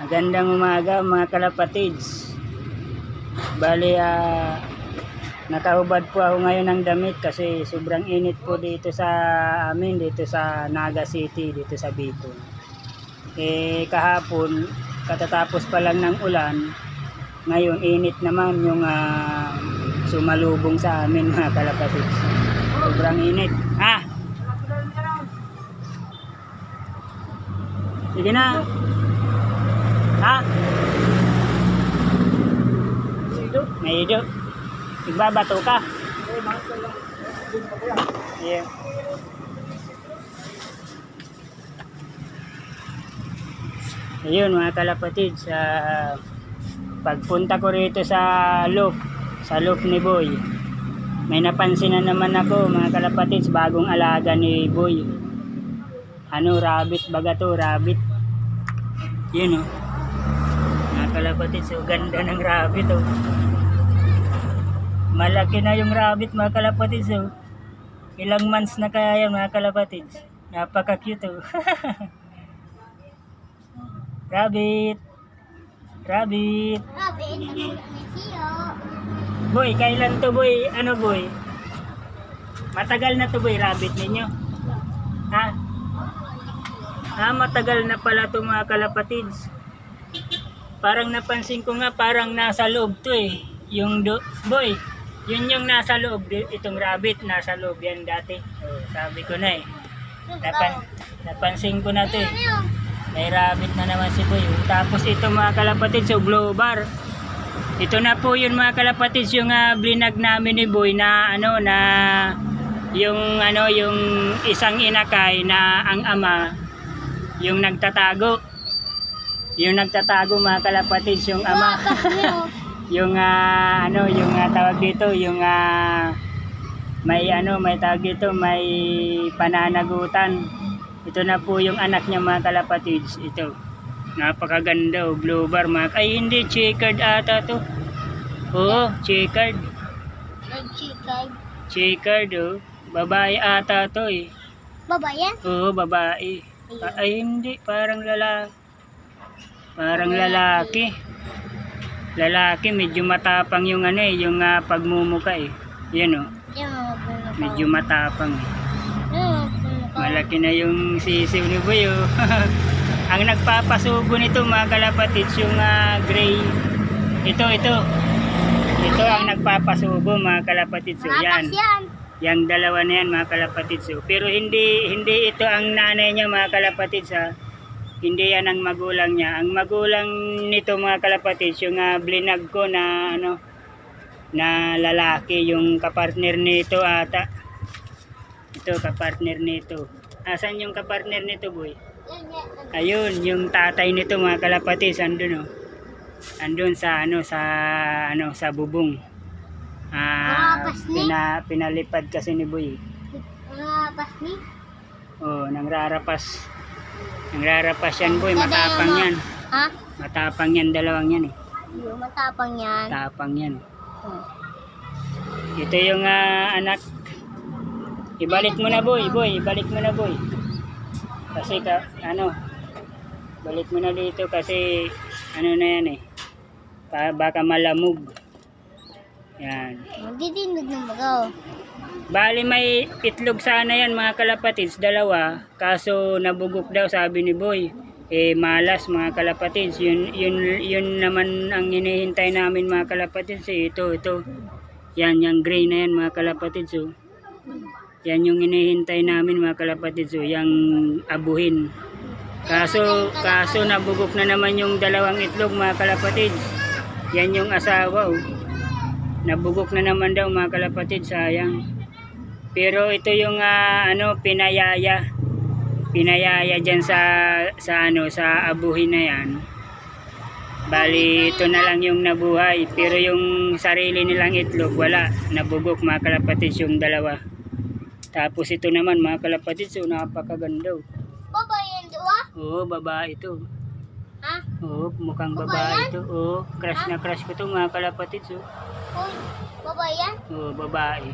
Magandang umaga mga kalapatids. Bali, ah, nakahubad po ako ngayon ng damit kasi sobrang init po dito sa amin, dito sa Naga City, dito sa Bicol. Eh, kahapon, katatapos pa lang ng ulan, ngayon init naman yung ah, sumalubong sa amin mga kalapatids. Sobrang init. Ah! Sige na. Ha? May ido. Igbabato ka. Yeah. Ayun mga kalapatid sa pagpunta ko rito sa loop, sa loop ni Boy. May napansin na naman ako mga kalapatids bagong alaga ni Boy. Ano, rabbit baga to, rabbit. Yun oh. Mga kalapatid, so ganda ng rabbit oh. Malaki na yung rabbit mga kalapatid so. Ilang months na kaya yan mga kalapatid. Napaka-cute oh. rabbit. Rabbit. Tio. Boy, kailan to boy? Ano boy? Matagal na to boy, rabbit ninyo? Ha? Ah, matagal na pala to mga kalapatids. Parang napansin ko nga parang nasa loob to eh. Yung do boy, yun yung nasa loob. Itong rabbit nasa loob yan dati. Oh, sabi ko na eh. Napan napansin ko na to eh. May rabbit na naman si Boy. Tapos ito mga kalapatid, so blow bar. Ito na po yun mga kalapatid, yung uh, blinag namin ni Boy na ano na yung ano yung isang inakay na ang ama yung nagtatago. Yung nagtatago mga kalapatid, yung ama. yung ah, ano yung ah, tawag dito, yung ah, may ano may tawag dito, may pananagutan. Ito na po yung anak niya mga kalapatids. Ito. Napakaganda oh. Blue bar mga. Ay hindi. Checkered ata to. Oo. Checkered. Nag-chikay. Checkered oh. Babae ata to eh. Babayan? Oo. Babae. Ay hindi. Parang lalaki. Parang lalaki. Lalaki. Medyo matapang yung ano eh. Yung ah, pagmumuka eh. Yan oh. Puno ko. Medyo matapang eh. Malaki na yung sisiw ni Boy oh. Ang nagpapasubo nito mga kalapatids yung ah, gray. Ito, ito. Ito ang nagpapasubo mga kalapatids. So, Matas yan. yan. Yang dalawa na yan mga kalapatids. So, pero hindi hindi ito ang nanay niya mga kalapatids ha. Hindi yan ang magulang niya. Ang magulang nito mga kalapatids yung ah, blinag ko na ano na lalaki yung kapartner nito ata. Ito kapartner nito. Asan yung kapartner nito boy? Ayun, yung tatay nito mga kalapatids andun oh. Andun sa ano sa ano sa bubong. Ah, pina, pinalipad kasi ni Boy. Mga pasni? Oh, nangrarapas. Nangrarapas yan Boy, matapang yan. Ha? Matapang yan dalawang yan eh. Yung matapang yan. Tapang yan. Oh. Ito yung ah, anak. Ibalik mo na boy, boy, ibalik mo na boy. Kasi ka, ano, balik mo na dito kasi ano na yan eh. Pa, baka malamog. Yan. Magdidinog ng magaw. Bali may itlog sana yan mga kalapatids, dalawa. Kaso nabugok daw sabi ni Boy. Eh malas mga kalapatids. Yun, yun, yun naman ang hinihintay namin mga kalapatids. Eh. Ito, ito. Yan, yung gray na yan mga kalapatids. Oh. Yan yung hinihintay namin mga kalapatids. Oh. Yung abuhin. Kaso, kaso nabugok na naman yung dalawang itlog mga kalapatids. Yan yung asawa. Oh. Nabugok na naman daw mga kalapatid, sayang. Pero ito yung ah, ano pinayaya. Pinayaya diyan sa sa ano sa abuhin na 'yan. Bali ito na lang yung nabuhay, pero yung sarili nilang itlog wala, nabugok mga kalapatid yung dalawa. Tapos ito naman mga kalapatid, so napakaganda. oh. Babayan doa? Oo, babae ito. Ha? Oo, mukhang babae ito. Oo, crush na crush ko to mga kalapatid. So. Uy, babayan? Oo, babae.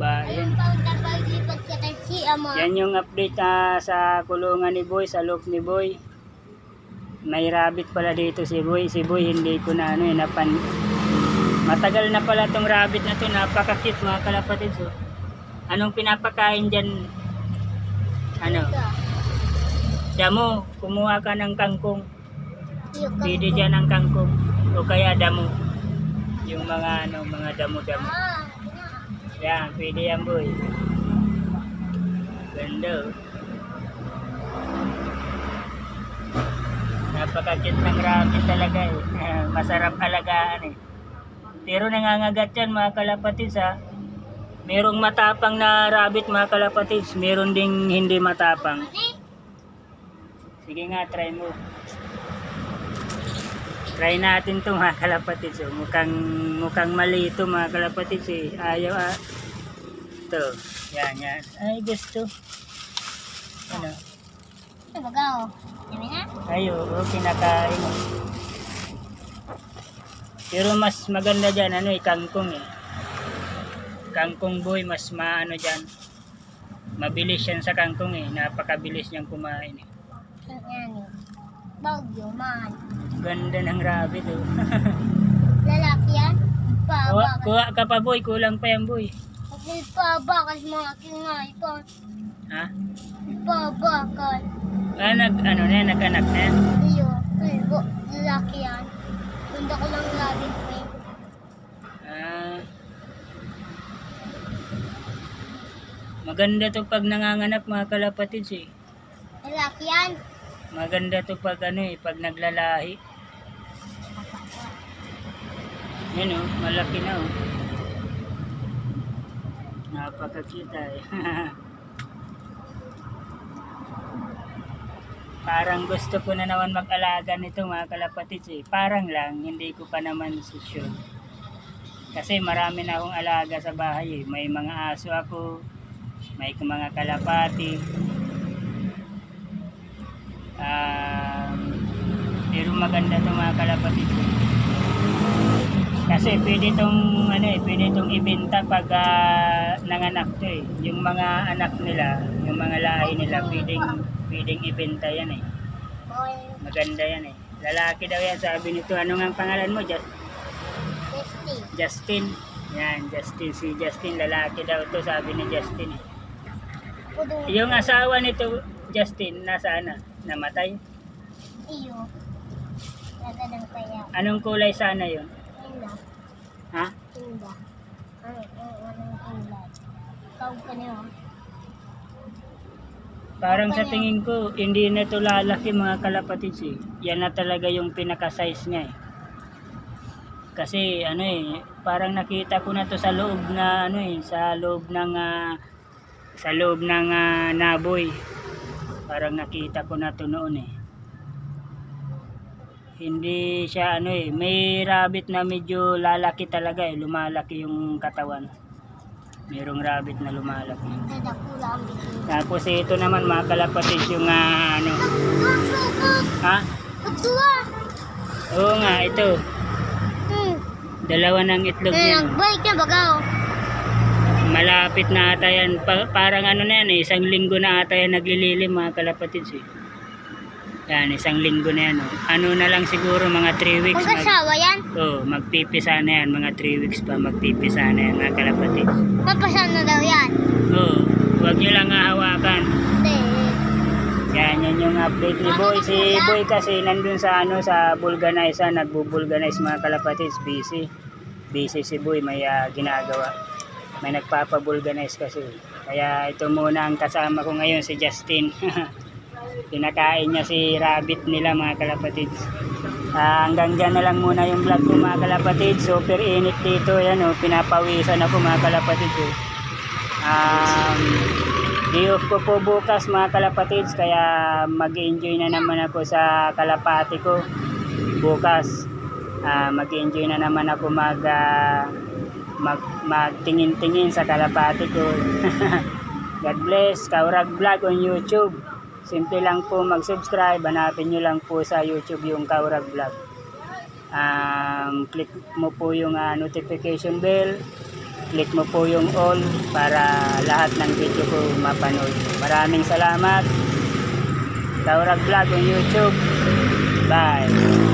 Ba, yan. Yung update ah, sa kulungan ni Boy, sa look ni Boy. May rabbit pala dito si Boy. Si Boy hindi ko na ano eh, napan... Matagal na pala tong rabbit na to, napaka-cute mga kalapatids. Oh. Anong pinapakain dyan? Ano? Damo, kumuha ka ng kangkong. Pwede dyan ang kangkong. O kaya damo. Yung mga ano, mga damo-damo. Yan, pwede yan boy. Ganda oh. Napaka-cute ng rabbit talaga eh. Masarap alagaan eh. Pero nangangagat yan mga kalapatids ha. Merong matapang na rabbit mga kalapatids. Meron ding hindi matapang. Sige nga, try mo. Try natin to mga kalapatids. Oh. Mukhang, mukhang mali ito mga kalapatids eh. Ayaw ah. Ito. Yan, yan. Ay, gusto. Ano? Ito baga oh. Dami? Ayo, oh, kinakain. Pero mas maganda dyan, ano eh, kangkong eh. Kangkong boy, mas maano dyan. Mabilis yan sa kangkong eh. Napakabilis niyang kumain eh. Bagyo man. Ganda ng rabbit oh. Lalaki yan? kuha, kuha ka pa boy, kulang pa yan boy. Kasi paba kasi mga kingay pa. Ha? Paba ka. Ah, nag, ano na yan, nag-anak na yan. Iyo. Kulbo. Lalaki yan. Ganda ko lang ko eh. Ah. Maganda to pag nanganganak mga kalapatids eh. Lalaki yan. Maganda to pag ano eh, pag naglalahi. Yan oh, malaki na oh. Napakakita eh. Parang gusto ko na naman mag-alaga nito mga kalapatids eh. Parang lang, hindi ko pa naman sure. Kasi marami na akong alaga sa bahay eh. May mga aso ako, may mga kalapati. Maganda itong mga kalapatids eh. Kasi pwede itong ano eh, pwede itong ibenta pag ah, nanganak to eh. Yung mga anak nila, yung mga lahi nila, pwedeng, pwedeng ibenta yan eh. Maganda yan eh. Lalaki daw yan, sabi nito. Ano nga ang pangalan mo? Just, Testy. Justin. Yan, Justin. Si Justin, lalaki daw to, sabi ni Justin eh. Yung asawa nito, Justin, nasaan na? Namatay? Iyo. Naganang kaya. Anong kulay sana yun? Tinda. Ha? Tinda. Ano? Ano? Anong tinda? Ikaw ka niyo. Parang sa tingin ko, hindi na to lalaki mga kalapatids eh. Yan na talaga yung pinaka-size niya eh. Kasi ano eh, parang nakita ko na to sa loob na ano eh, sa loob ng ah, sa loob ng ah, naboy. Parang nakita ko na to noon eh. Hindi siya ano eh, may rabbit na medyo lalaki talaga eh, lumalaki yung katawan. Merong rabbit na lumalaki. Tapos ito naman mga kalapatids yung ah, ano, ha? Oo nga, ito. Dalawa ng itlog niya. nagbalik na baga oh. Malapit na ata yan. Pa- parang ano na yan eh, isang linggo na ata yan naglililim mga kalapatids eh. Yan, isang linggo na yan. Oh. Ano na lang siguro mga 3 weeks. Mag, Magkasawa yan? oh, magpipisa na yan. Mga 3 weeks pa magpipisa na yan mga kalapatids. Papasan na daw yan. Oo, huwag nyo lang hahawakan. Hindi. Yan, yan yung update ni Boy. Si Boy kasi nandun sa ano sa vulganize, nagbubulganize mga kalapatids, busy. Busy si Boy, may ah, ginagawa. May nagpapabulganize kasi. Kaya ito muna ang kasama ko ngayon si Justin. Pinakain niya si rabbit nila mga kalapatids. Ah, hanggang dyan na lang muna yung vlog ko mga kalapatids. Super init dito. Yan oh, pinapawisan ako mga kalapatids. Oh. Um, Day off ko po bukas mga kalapatids kaya mag enjoy na naman ako sa kalapati ko bukas Ah, mag enjoy na naman ako mag ah, mag magtingin-tingin sa kalapati ko God bless Kaurag Vlog on YouTube Simple lang po mag-subscribe. Hanapin nyo lang po sa YouTube yung Kaurag Vlog. Um, click mo po yung uh, notification bell. Click mo po yung all para lahat ng video ko mapanood. Maraming salamat. Kaurag Vlog yung YouTube. Bye.